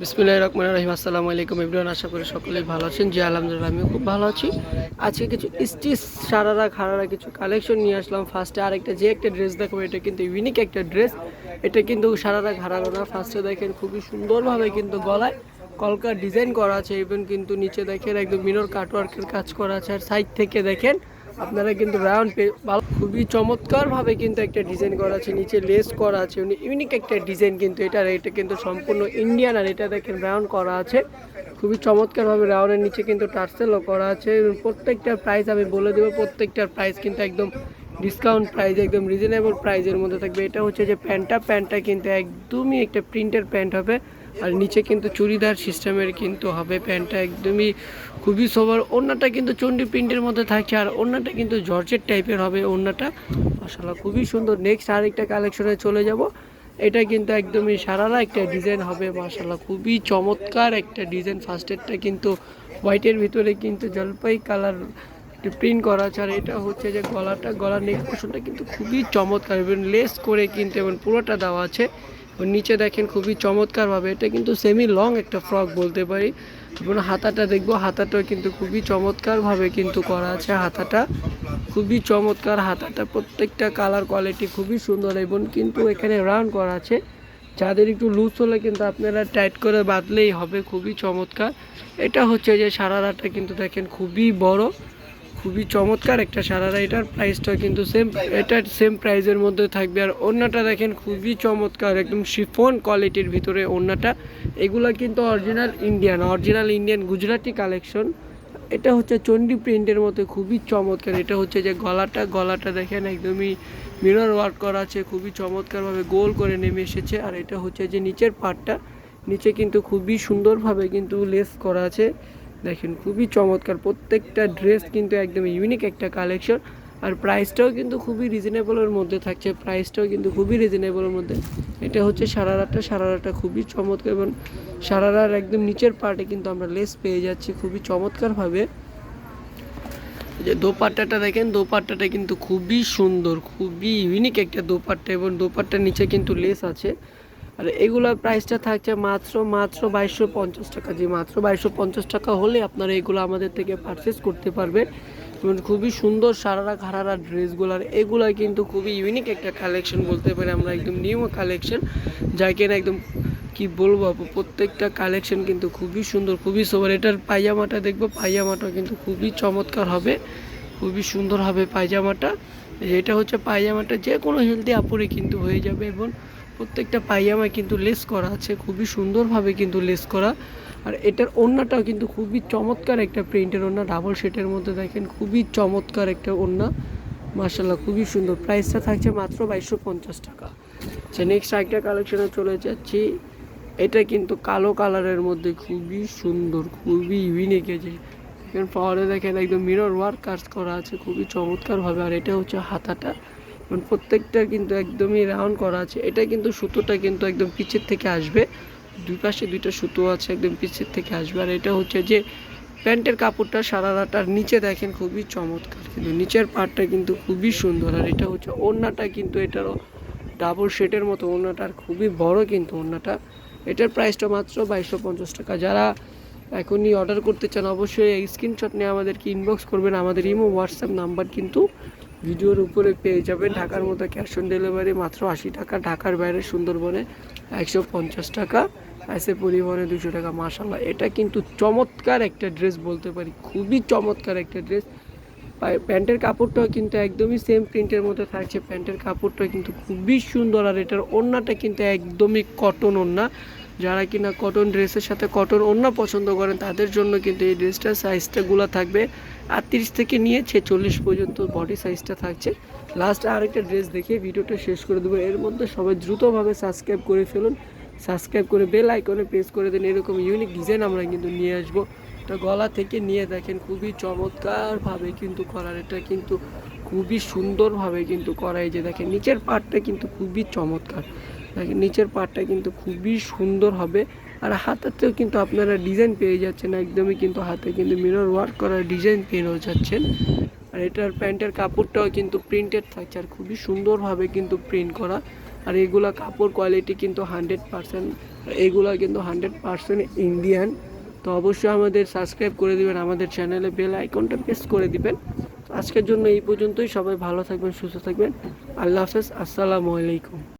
বিসমুল্লাহ রহমান রহিম। আসসালামু আলাইকুম এভরিওয়ান, আশা করি সকলেই ভালো আছেন। জি, আলহামদুলিল্লাহ, আমিও খুব ভালো আছি। আজকে কিছু স্টিচ, সারারা খারারা কিছু কালেকশন নিয়ে আসলাম। ফার্স্টে আরেকটা যে একটা ড্রেস দেখো এটা কিন্তু ইউনিক একটা ড্রেস। এটা কিন্তু সারারা ঘাড়ারো না। ফার্স্টে দেখেন খুবই সুন্দরভাবে কিন্তু গলায় কলকার ডিজাইন করা আছে ইভেন কিন্তু নিচে দেখেন একদম মিরর কাটওয়ার্কের কাজ করা আছে। আর সাইড থেকে দেখেন আপনারা কিন্তু রাউন্ড খুবই চমৎকারভাবে কিন্তু একটা ডিজাইন করা আছে, নিচে লেস করা আছে ইউনিক একটা ডিজাইন কিন্তু এটা এটা কিন্তু সম্পূর্ণ ইন্ডিয়ান আর এটা দেখেন রাউন্ড করা আছে। খুবই চমৎকারভাবে রাউন্ডের নিচে কিন্তু টার্সেলও করা আছে। প্রত্যেকটার প্রাইস আমি বলে দেবো, প্রত্যেকটার প্রাইস কিন্তু একদম ডিসকাউন্ট প্রাইস একদম রিজনেবল প্রাইসের মধ্যে থাকবে। এটা হচ্ছে যে প্যান্টটা প্যান্টটা কিন্তু একদমই একটা প্রিন্টের প্যান্ট হবে। আর নিচে কিন্তু চুড়িদার সিস্টেমের কিন্তু হবে প্যান্টটা একদমই খুবই সবার। ওড়নাটা কিন্তু চণ্ডী প্রিন্টের মধ্যে থাকছে আর ওড়নাটা কিন্তু জর্জের টাইপের হবে ওড়নাটা। মাসাল্লাহ খুবই সুন্দর। নেক্সট আরেকটা কালেকশনে চলে যাব। এটা কিন্তু একদমই সারারা একটা ডিজাইন হবে মাসাল্লাহ খুবই চমৎকার একটা ডিজাইন। ফার্স্টেরটা কিন্তু হোয়াইটের ভিতরে কিন্তু জলপাই কালার প্রিন্ট করা আছে আর এটা হচ্ছে যে গলাটা, গলার নেক পোর্শনটা কিন্তু খুবই চমৎকার। এবং লেস করে কিন্তু এবং পুরোটা দেওয়া আছে। এবং নিচে দেখেন খুবই চমৎকারভাবে, এটা কিন্তু সেমি লং একটা ফ্রক বলতে পারি। এবং হাতাটা দেখব, হাতাটাও কিন্তু খুবই চমৎকারভাবে কিন্তু করা আছে হাতাটা। খুবই চমৎকার হাতাটা, প্রত্যেকটা কালার কোয়ালিটি খুবই সুন্দর এবং কিন্তু এখানে রান করা আছে। যাদের একটু লুজ হলে কিন্তু আপনারা টাইট করে বাঁধলেই হবে, খুবই চমৎকার। এটা হচ্ছে যে সারারাটা কিন্তু দেখেন খুবই বড়। খুবই চমৎকার একটা সারারা এটার প্রাইসটা কিন্তু সেম এটা সেম প্রাইসের মধ্যে থাকবে। আর ওড়নাটা দেখেন, খুবই চমৎকার, একদম শিফন কোয়ালিটির ভিতরে ওড়নাটা। এগুলো কিন্তু original Indian original Indian Gujarati collection এটা হচ্ছে চণ্ডী প্রিন্টের মধ্যে খুবই চমৎকার। এটা হচ্ছে যে গলাটা গলাটা দেখেন, একদমই মিরর ওয়ার্ক করা আছে, খুবই চমৎকারভাবে গোল করে নেমে এসেছে। আর এটা হচ্ছে যে নিচের পার্টটা নিচে কিন্তু খুবই সুন্দরভাবে কিন্তু লেস করা আছে। দেখেন, খুবই চমৎকার। প্রত্যেকটা ড্রেস কিন্তু একদম ইউনিক একটা কালেকশন আর প্রাইসটাও কিন্তু খুবই রিজনেবলের মধ্যে থাকছে। প্রাইসটাও কিন্তু খুবই রিজনেবলের মধ্যে। এটা হচ্ছে সারারাটা সারারাটা খুবই চমৎকার এবং সারারার একদম নিচের পার্টে কিন্তু আমরা লেস পেয়ে যাচ্ছি খুবই চমৎকারভাবে। যে দোপাট্টাটা দেখেন, দোপাট্টাটা কিন্তু খুবই সুন্দর, খুবই ইউনিক একটা দোপাট্টা এবং দোপাট্টার নিচে কিন্তু লেস আছে। আর এগুলোর প্রাইসটা থাকছে মাত্র মাত্র বাইশশো পঞ্চাশ টাকা যে মাত্র বাইশশো পঞ্চাশ টাকা হলে আপনারা এগুলো আমাদের থেকে পারচেস করতে পারবেন। এবং খুবই সুন্দর সারারা খারারা ড্রেসগুলার, এগুলো কিন্তু খুবই ইউনিক একটা কালেকশন বলতে পারি আমরা, একদম নিউ কালেকশন যা কিনা একদম কি বলব আপু, প্রত্যেকটা কালেকশন কিন্তু খুবই সুন্দর, খুবই সোবার এটার পায়জামাটা দেখব, পায়জামাটা কিন্তু খুবই চমৎকার হবে, খুবই সুন্দর হবে পায়জামাটা। এটা হচ্ছে পায়জামাটা যে কোনো হেলদি আপুরে কিন্তু হয়ে যাবে, এবং প্রত্যেকটা পায়জামায় কিন্তু লেস করা আছে, খুবই সুন্দরভাবে কিন্তু লেস করা। আর এটার ওড়নাটাও কিন্তু খুবই চমৎকার একটা প্রিন্টের ওড়না ডাবল শেটের মধ্যে দেখেন, খুবই চমৎকার একটা ওড়না মার্শাল্লাহ খুবই সুন্দর। প্রাইসটা থাকছে মাত্র বাইশশো পঞ্চাশ টাকা। আচ্ছা নেক্সট আরেকটা কালেকশনে চলে যাচ্ছি। এটা কিন্তু কালো কালারের মধ্যে খুবই সুন্দর, খুবই ইউনিক যে। দেখেন পাওয়ারে দেখেন, একদম মিরর ওয়ার্ক কাজ করা আছে, খুবই চমৎকারভাবে। আর এটা হচ্ছে হাতাটা। এবং প্রত্যেকটা কিন্তু একদমই রাউন্ড করা আছে। এটা কিন্তু সুতোটা কিন্তু একদম পিছের থেকে আসবে। দুই পাশে দুইটা সুতো আছে, একদম পিছের থেকে আসবে। আর এটা হচ্ছে যে প্যান্টের কাপড়টা সারারাটার নিচে দেখেন খুবই চমৎকার কিন্তু। নিচের পার্টটা কিন্তু খুবই সুন্দর। আর এটা হচ্ছে ওড়নাটা কিন্তু এটারও ডাবল শেডের মতো ওড়নাটা, আর খুবই বড় কিন্তু ওড়নাটা। এটার প্রাইসটা মাত্র বাইশশো পঞ্চাশ টাকা। যারা এখনই অর্ডার করতে চান, অবশ্যই স্ক্রিনশট নিয়ে আমাদেরকে ইনবক্স করবেন। আমাদের ইমো হোয়াটসঅ্যাপ নাম্বার কিন্তু ভিডিওর উপরে পেয়ে যাবেন ঢাকার মতো ক্যাশ অন ডেলিভারি মাত্র আশি টাকা, ঢাকার বাইরে সুন্দরবনে একশো পঞ্চাশ টাকা এসে পরিবহনে দুশো টাকা মাসাল্লাহ এটা কিন্তু চমৎকার একটা ড্রেস বলতে পারি, খুবই চমৎকার একটা ড্রেস প্যান্টের কাপড়টাও কিন্তু একদমই সেম প্রিন্টের মধ্যে থাকছে, প্যান্টের কাপড়টা কিন্তু খুবই সুন্দর, আর এটার ওড়নাটা কিন্তু একদমই কটন ওড়না। যারা কিনা কটন ড্রেসের সাথে কটন ওড়না পছন্দ করেন, তাদের জন্য কিন্তু এই ড্রেসটার সাইজটাগুলো থাকবে আটত্রিশ থেকে নিয়ে ছেচল্লিশ পর্যন্ত বডি সাইজটা থাকছে। লাস্ট আরেকটা ড্রেস দেখে ভিডিওটা শেষ করে দেবো। এর মধ্যে সবাই দ্রুতভাবে সাবস্ক্রাইব করে ফেলুন। সাবস্ক্রাইব করে বেল আইকনে প্রেস করে দেন। এরকম ইউনিক ডিজাইন আমরা কিন্তু নিয়ে আসব। এটা গলা থেকে নিয়ে দেখেন খুবই চমৎকারভাবে কিন্তু করার। এটা কিন্তু খুবই সুন্দরভাবে কিন্তু করা যে দেখেন, নিচের পার্টটা কিন্তু খুবই চমৎকার। নিচের পাটটা কিন্তু খুবই সুন্দর হবে। আর হাতাতেও কিন্তু আপনারা ডিজাইন পেয়ে যাচ্ছেন, একদমই কিন্তু হাতে কিন্তু মিরর ওয়ার্ক করার ডিজাইন পেয়ে যাচ্ছেন। আর এটার প্যান্টের কাপড়টাও কিন্তু প্রিন্টেড থাকছে আর খুবই সুন্দরভাবে কিন্তু প্রিন্ট করা। আর এগুলা কাপড় কোয়ালিটি কিন্তু হান্ড্রেড পারসেন্ট এইগুলো কিন্তু হান্ড্রেড পার্সেন্ট ইন্ডিয়ান তো অবশ্যই আমাদের সাবস্ক্রাইব করে দিবেন, আমাদের চ্যানেলে বেল আইকনটা প্রেস করে দিবেন। আজকের জন্য এই পর্যন্তই, সবাই ভালো থাকবেন, সুস্থ থাকবেন। আল্লাহ হাফেজ, আসসালামু আলাইকুম।